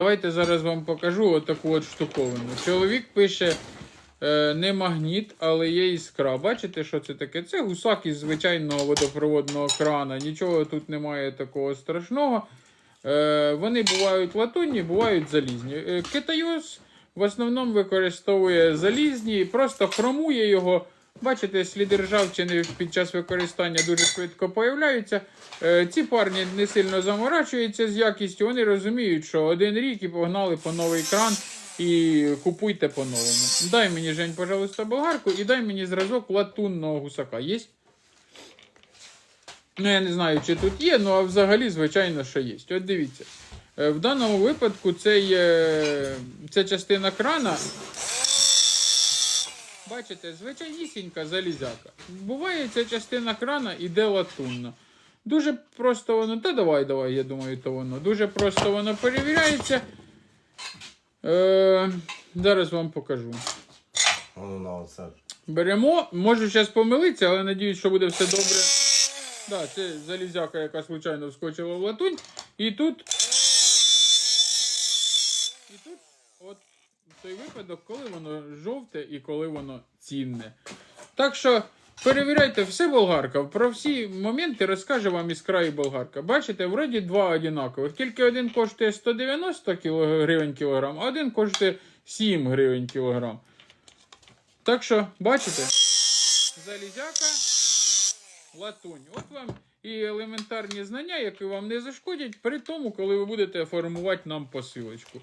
Давайте зараз вам покажу отаку от штуковину. Чоловік пише е, не магніт, але є іскра. Бачите, що це таке? Це гусак із звичайного водопроводного крана. Нічого тут немає такого страшного. Е, вони бувають латунні, бувають залізні. Е, в основному використовує залізні, просто хромує його. Бачите, сліди ржавчини під час використання дуже швидко появляються. Е, ці парні не сильно заморачуються з якістю, вони розуміють, що один рік і погнали по новий кран і купуйте по-новому. Дай мені, Жень, пожалуйста, болгарку і дай мені зразок латунного гусака. Є? Ну, я не знаю, чи тут є, ну а взагалі, звичайно, що є. От дивіться. Е, В даному випадку це є, ця частина крана. Бачите, звичайнісінька залізяка. Буває, ця частина крана іде латунна. Дуже просто воно. Та давай, давай, я думаю, то воно. Дуже просто воно перевіряється. Е, зараз вам покажу. Воно на оце. Беремо, можу зараз помилитися, але надіюсь, що буде все добре. Да, це залізяка, яка случайно вскочила в латунь. І тут. І тут, от той випадок, коли воно жовте і коли воно цінне. Так що перевіряйте все болгарка. Про всі моменти розкаже вам іскра і болгарка. Бачите, вроді два одинакових. Тільки один коштує 190 гривень кілограм, а один коштує 7 гривень кілограм. Так що, бачите, залізяка, латунь. От вам і елементарні знання, які вам не зашкодять при тому, коли ви будете формувати нам посилочку.